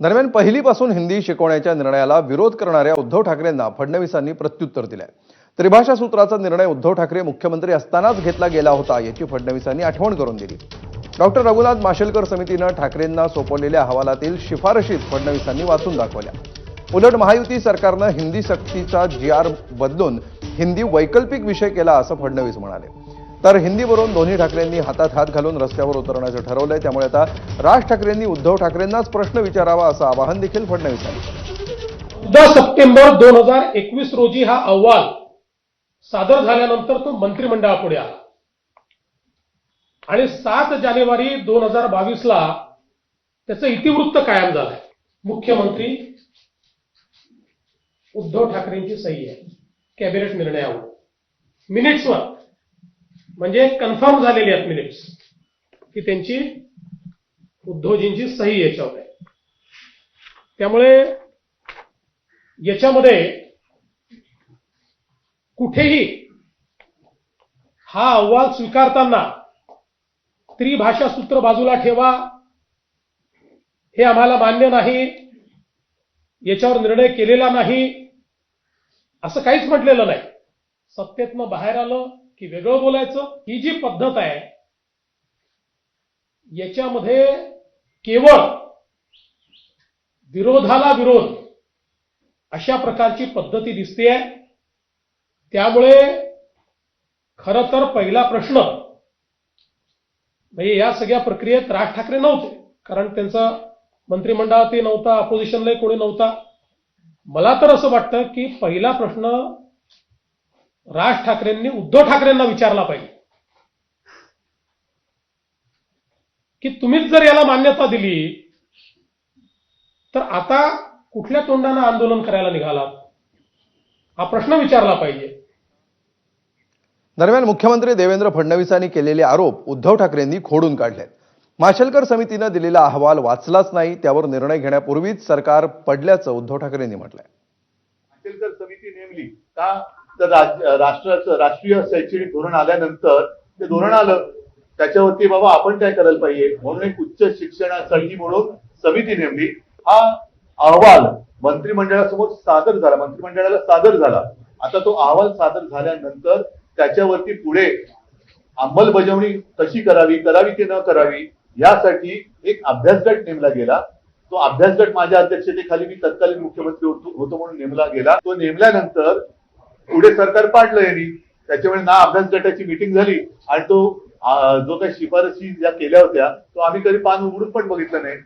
दरम्यान पहिलीपासून हिंदी शिकवण्याच्या निर्णयाला विरोध करणाऱ्या उद्धव ठाकरेंना फडणवीसांनी प्रत्युत्तर दिलंय. त्रिभाषा सूत्राचा निर्णय उद्धव ठाकरे मुख्यमंत्री असतानाच घेतला गेला होता याची फडणवीसांनी आठवण करून दिली. डॉक्टर रघुनाथ माशेलकर समितीनं ठाकरेंना सोपवलेल्या अहवालातील शिफारशीत फडणवीसांनी वाचून दाखवल्या. उलट महायुती सरकारनं हिंदी सक्तीचा जी आर बदलून हिंदी वैकल्पिक विषय केला असं फडणवीस म्हणाले. तर हिंदीवरून दोन्ही ठाकरेंनी हातात हात घालून रस्त्यावर उतरण्याचं ठरवलंय. त्यामुळे आता राज ठाकरेंनी उद्धव ठाकरेंनाच प्रश्न विचारावा असं आवाहन देखील फडणवीसांनी दहा सप्टेंबर दोन हजार एकवीस रोजी हा अहवाल सादर झाल्यानंतर तो मंत्रिमंडळापुढे आला. आणि सात जानेवारी दोन हजार बावीसला त्याचं इतिवृत्त कायम झालंय. मुख्यमंत्री उद्धव ठाकरेंची सही आहे. कॅबिनेट निर्णयावर. मिनिट्सवर. म्हणजे कन्फर्म झालेली आहेत मिनिट्स की त्यांची उद्धवजींची सही याच्यावर आहे. त्यामुळे याच्यामध्ये कुठेही हा अहवाल स्वीकारताना त्रिभाषा सूत्र बाजूला ठेवा हे आम्हाला मान्य नाही याच्यावर निर्णय केलेला नाही असं काहीच म्हटलेलं नाही. सत्तेतनं बाहेर आलं की वेगळं बोलायचं ही जी पद्धत आहे याच्यामध्ये केवळ विरोधाला विरोध अशा प्रकारची पद्धती दिसते आहे त्यामुळे खर तर पहिला प्रश्न म्हणजे या सगळ्या प्रक्रियेत राज ठाकरे नव्हते कारण त्यांचा मंत्रिमंडळातही नव्हता अपोजिशनलाही कोणी नव्हता. मला तर असं वाटतं की पहिला प्रश्न राज ठाकरेंनी उद्धव ठाकरेंना विचारला पाहिजे. की तुम्हीच जर याला मान्यता दिली तर आता कुठल्या तोंडानं आंदोलन करायला निघालात? हा प्रश्न विचारला पाहिजे. दरम्यान मुख्यमंत्री देवेंद्र फडणवीसांनी केलेले आरोप उद्धव ठाकरेंनी खोडून काढलेत. माशेलकर समितीनं दिलेला अहवाल वाचलाच नाही त्यावर निर्णय घेण्यापूर्वीच सरकार पडल्याचं उद्धव ठाकरेंनी म्हटलंय. माशेलकर समिती नेमली का? तर राष्ट्राचं राष्ट्रीय शैक्षणिक धोरण आल्यानंतर ते धोरण आलं. त्याच्यावरती बाबा आपण काय करायला पाहिजे? म्हणून एक उच्च शिक्षणासाठी म्हणून समिती नेमली. हा अहवाल मंत्रिमंडळासमोर सादर झाला. मंत्रिमंडळाला सादर झाला. आता तो अहवाल सादर झाल्यानंतर त्याच्यावरती पुढे अंमलबजावणी कशी करावी करावी की न करावी यासाठी एक अभ्यास गट नेमला गेला. तो अभ्यास गट माझ्या अध्यक्षतेखाली मी तत्कालीन मुख्यमंत्री होतो होतो म्हणून नेमला गेला. तो नेमल्यानंतर पुढे सरकार पाडलं यांनी. त्याच्यामुळे ना अभ्यास गटाची मिटिंग झाली आणि तो जो काही शिफारशी ज्या केल्या होत्या तो आम्ही कधी पान उघडून पण बघितलं नाही.